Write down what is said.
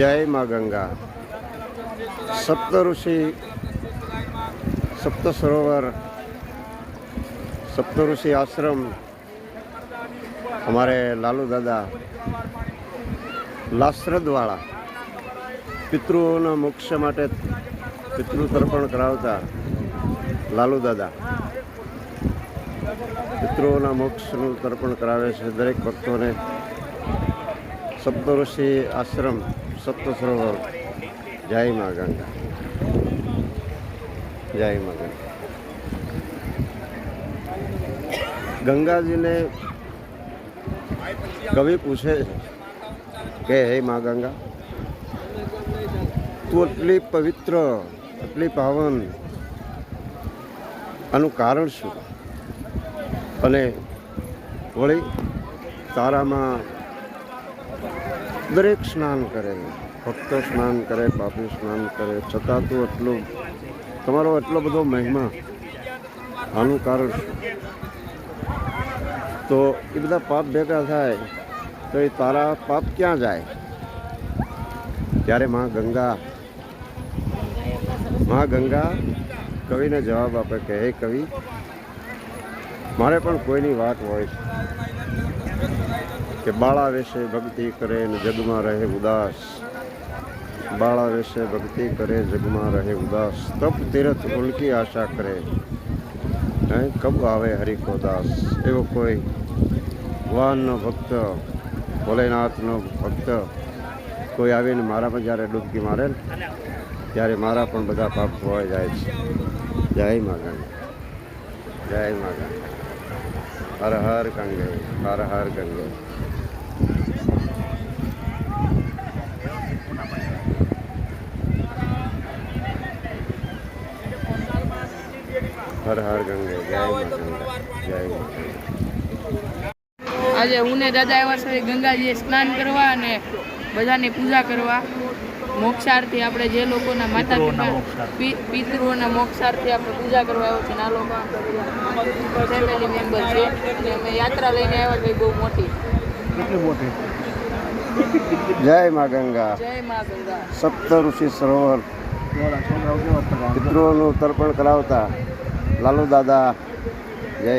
જય મા ગંગા. સપ્ત ઋષિ સપ્ત સરોવર સપ્ત ઋષિ આશ્રમ, અમારે લાલુ દાદા, લાસરદવાળા, પિતૃઓના મોક્ષ માટે પિતૃ તર્પણ કરાવતા લાલુ દાદા. પિતૃઓના મોક્ષનું તર્પણ કરાવે છે દરેક ભક્તોને. સપ્તઋષિ આશ્રમ સપ્ત સરોવર જય મા ગંગા. જય મા ગંગા. ગંગાજીને કવિ પૂછે કે, હે મા ગંગા, તું એટલી પવિત્ર એટલી પાવન, આનું કારણ શું? અને વળી તારામાં દરેક સ્નાન કરે, ભક્ત સ્નાન કરે, પાપી સ્નાન કરે, છતાં તું એટલું, તમારો એટલો બધો મહિમા, આનું કારણ તો એ બધા પાપ ભેગા થાય, તો એ તારા પાપ ક્યાં જાય? ત્યારે માં ગંગા માં ગંગા કવિને જવાબ આપે કે, હે કવિ મારે પણ કોઈની વાત હોય કે બાળા વેશે ભક્તિ કરે ને જગમાં રહે ઉદાસ. બાળા વેશે ભક્તિ કરે, જગમાં રહે ઉદાસ. તપ તીરથ ઉલકી આશા કરે. હે, કબ આવે હરિકો દાસ એવો કોઈ વાહનનો ભક્ત, ભોલેનાથનો ભક્ત કોઈ આવીને મારામાં જ્યારે ડૂબકી મારે ને, ત્યારે મારા પણ બધા પાપ ધોવાઈ જાય છે. જય મા જય મા હર હર ગંગે હર હર ગંગે હર હર ગંગે જય ગંગા જય આજે હું ને દાદા આવ્યા છે, ગંગાજીએ સ્નાન કરવા અને બધાની પૂજા કરવા. મોક્ષાર્થી આપણે જે લોકોના માતા પિતા પિતૃઓના મોક્ષાર્થી આપણે પૂજા કરવા આવ્યો છે આ લોકો આપણા ફેમિલી મેમ્બર છે. અને અમે યાત્રા લઈને આવ્યા છે બહુ મોટી. જય મા ગંગા. જય મા ગંગા. સપ્ત ઋષિ સરોવર પિતૃઓનું તર્પણ કરાવતા. લાલુ દાદા જય